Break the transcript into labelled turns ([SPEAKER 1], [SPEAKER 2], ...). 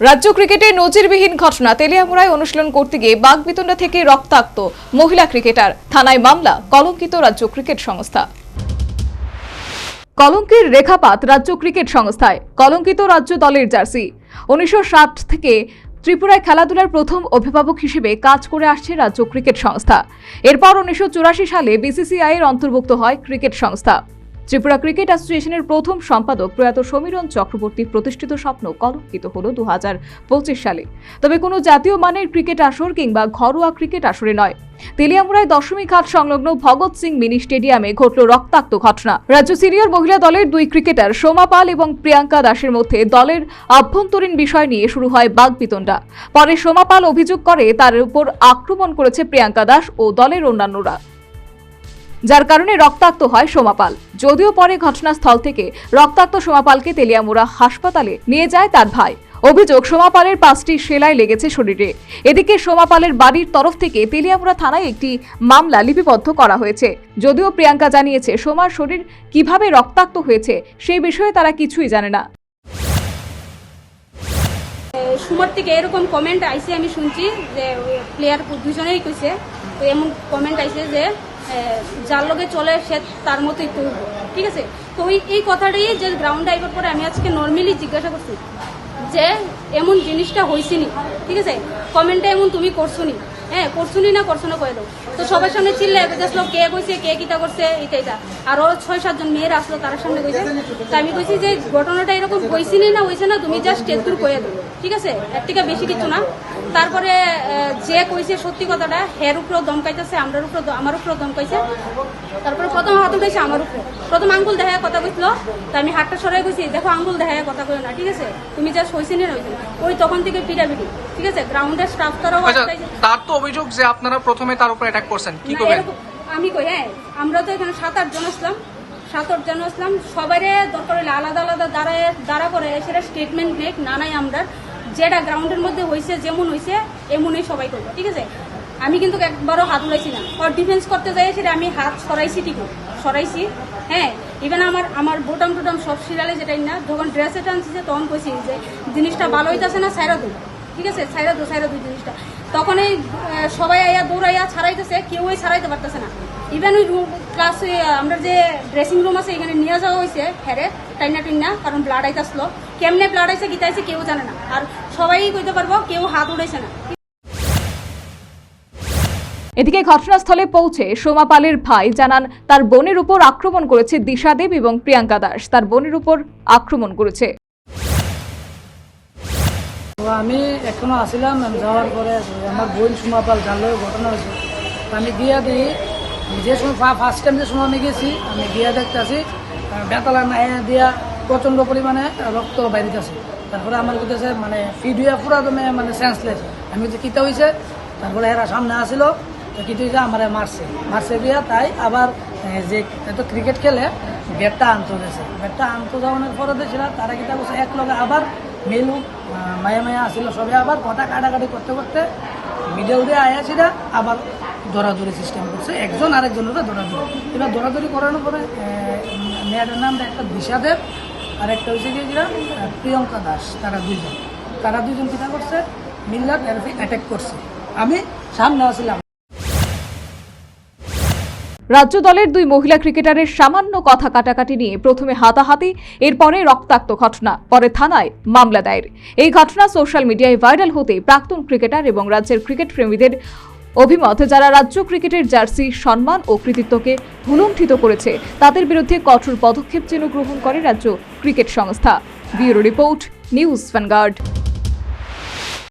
[SPEAKER 1] রাজ্য ক্রিকেটে নজিরবিহীন ঘটনা। তেলিয়ামুড়ায় অনুশীলন করতে গিয়ে বাগবিতণ্ডা থেকে রক্তাক্ত মহিলা ক্রিকেটার। থানায় মামলা, কলঙ্কিত রাজ্য ক্রিকেট সংস্থা। কলঙ্কের রেখাপাত রাজ্য ক্রিকেট সংস্থায়। কলঙ্কিত রাজ্য দলের জার্সি। উনিশশো ষাট থেকে ত্রিপুরায় খেলাধুলার প্রথম অভিভাবক হিসেবে কাজ করে আসছে রাজ্য ক্রিকেট সংস্থা। এরপর উনিশশো চুরাশি সালে বিসিসিআই এর অন্তর্ভুক্ত হয় ক্রিকেট সংস্থা। ত্রিপুরা ক্রিকেট অ্যাসোসিয়েশনের প্রথম সম্পাদক প্রয়াত সমীরণ চক্রবর্তীর প্রতিষ্ঠিত স্বপ্ন কলঙ্কিত হল দুহাজার পঁচিশ সালে। তবে কোনো জাতীয় মানের ক্রিকেট আসর কিংবা ঘরোয়া ক্রিকেট আসরে নয়। তেলিয়ামুড়ায় দশমী ঘাট সংলগ্ন ভগৎ সিং মিনি স্টেডিয়ামে ঘটল রক্তাক্ত ঘটনা। রাজ্য সিনিয়র মহিলা দলের দুই ক্রিকেটার সোমা পাল এবং প্রিয়াঙ্কা দাসের মধ্যে দলের আভ্যন্তরীণ বিষয় নিয়ে শুরু হয় বাগবিতণ্ডা। পরে সোমা পাল অভিযোগ করে তার উপর আক্রমণ করেছে প্রিয়াঙ্কা দাস ও দলের অন্যান্যরা। যার কারণে রক্তাক্ত হয় সোমাপাল। যদিও পরে ঘটনাস্থল থেকে রক্তাক্ত সোমাপালকে তেলিয়ামুড়া হাসপাতালে নিয়ে যায় তার ভাই। অভিযোগ, সোমাপালের পাঁচটি সেলাই লেগেছে শরীরে। এদিকে সোমাপালের বাড়ির তরফ থেকে তেলিয়ামুড়া থানায় একটি মামলা লিপিবদ্ধ করা হয়েছে। যদিও প্রিয়াঙ্কা জানিয়েছে, সোমার শরীর কীভাবে রক্তাক্ত হয়েছে সেই বিষয়ে তারা কিছুই জানে না।
[SPEAKER 2] সুমার থেকে এরকম কমেন্ট আইসে আমি শুনছি যে প্লেয়ার দুজনেই কইছে। তো এমন কমেন্ট আইসে যে যার লোকে চলে, সে তার মতোই করব ঠিক আছে? তো ওই, এই কথাটাই যে গ্রাউন্ড ড্রাইভার পরে আমি আজকে নর্মালি জিজ্ঞাসা করছি যে, এমন জিনিসটা হয়েছিনি ঠিক আছে? কমেন্টটা এমন তুমি করছ নি? হ্যাঁ করছ নি করছ না কয়ে দাও তো সবার সামনে চিল্লে বেজাসলো কে কইছে কে কিতা করছে এটা এটা আরও ছয় সাতজন মেয়েরা আসলো তার সামনে কইছে। তো আমি কইছি যে ঘটনাটা এরকম হয়েছিনি না হয়েছে না তুমি জাস্ট টেস্টুর কয়ে দাও ঠিক আছে? এর থেকে বেশি কিছু না। তারপরে যে কইছে সত্যি কথাটা হের উপরেও দমকাইতেছে আমরার উপরে আমার উপরেও দমকাইছে। তারপরে প্রথম হাত উঠেছে আমার উপরে। প্রথম আঙ্গুল দেখায় কথা কইছিল তা আমি হাতটা সরাই কইছি দেখো আঙ্গুল দেখায় কথা কই না ঠিক আছে? তুমি জাস্ট না হয়েছে না। ওই তখন থেকে পিটাপিটি ঠিক আছে? গ্রাউন্ডের স্টাফ তারাও
[SPEAKER 3] আচ্ছা তার তো অভিযোগ যে আপনারা প্রথমে তার উপর অ্যাটাক করছেন। কি করবেন?
[SPEAKER 2] আমি কই হ্যাঁ আমরা তো এখানে সাত আট জন আসলাম। সাত আট জন আসলাম সবারে দরকার হলে আলাদা আলাদা দাঁড়ায় দাঁড়া করে সেটা স্টেটমেন্ট নেক না নাই আমরা। যেটা গ্রাউন্ডের মধ্যে হয়েছে যেমন হয়েছে এমনই সবাই করব ঠিক আছে? আমি কিন্তু একবারও হাত উড়াইছি না। ওর ডিফেন্স করতে যাই সেটা আমি হাত সরাইছি ঠিক সরাইছি। হ্যাঁ ইভেন আমার আমার বোটাম টোটাম সব সিরিয়ালে যেটাই না যখন ড্রেসে টানছে তখন কইছি যে জিনিসটা ভালো হইতাছে না সাইরা দু ঠিক আছে? সাইরা দু সাইরা দু জিনিসটা। তখন এই সবাই আইয়া দৌড়াইয়া ছাড়াইতেছে, কেউই ছাড়াইতে পারতেছে না। ইভেন ওই ক্লাস আমরা যে ড্রেসিং রুম আছে, এখানে নিয়ে যাওয়া হয়েছে হ্যারে টাইনা টিন্না কারণ ব্লাড আইতাসলো কেমনে ব্লাড আইছে গীতাইছে কেউ জানে না। আর সবাই কইতে পারব, কেউ হাত উড়াইছে না।
[SPEAKER 1] এদিকে ঘটনাস্থলে পৌঁছে সোমা পালের ভাই জানান, তার বোনের উপর আক্রমণ করেছে দিশা দেব এবং প্রিয়াঙ্কা দাস। তার বোনের উপর আক্রমণ করেছে।
[SPEAKER 4] আমি এখনও আসিলাম যাওয়ার পরে আমার বোন সুমাপাল জানলো, ঘটনা হয়েছে। তো আমি গিয়া দিই যে সময় ফার্স্ট টাইম যে সময় গেছি, আমি গিয়া দেখতে আসি বেতালা নাই দিয়া প্রচণ্ড পরিমাণে রক্ত বাইরিতেছে তারপরে আমার কাছে মানে ফিড হইয়া পুরা দমে মানে সেন্সলেস আমি যে কিতা হয়েছে তারপরে এরা সামনে আসিল, তো কিতা হয়েছে আমার মারছে। মারছে দিয়া তাই আবার যে এত ক্রিকেট খেলে ব্যাটটা আনতে গেছে ব্যাটটা আনতে যাওয়ানোর পরে দেখছিল তারা করছে এক লগে আবার মেলু মায়া মায়া আসিল সবে আবার, কথা কাটাকাটি করতে করতে মিডল দিয়ে আয়াছিল আবার দৌড়াদৌড়ি সিস্টেম করছে। একজন আরেকজনের দৌড়াদৌড়ি এবার দৌড়াদৌড়ি করানোর পরে মেয়েটার নাম একটা দিশা দেব আর একটা হচ্ছে কি প্রিয়ঙ্কা দাস, তারা দুইজন। তারা দুইজন কিনা করছে? মিল্লাত অ্যাটাক করছে। আমি সামনে আসছিলাম
[SPEAKER 1] রাজ্য দলের দুই মহিলা ক্রিকেটারের সামান্য কথা কাটাকাটি নিয়ে প্রথমে হাতাহাতি, এরপরে রক্তাক্ত ঘটনা, পরে থানায় মামলা দায়ের। এই ঘটনা সোশ্যাল মিডিয়ায় ভাইরাল হতে প্রাক্তন ক্রিকেটার এবং রাজ্যের ক্রিকেট প্রেমীদের অভিমত, যারা রাজ্য ক্রিকেটের জার্সি, সম্মান ও কৃতিত্বকে ভুলুণ্ঠিত করেছে, তাদের বিরুদ্ধে কঠোর পদক্ষেপ যেন গ্রহণ করে রাজ্য ক্রিকেট সংস্থা। Bureau report, News Vanguard.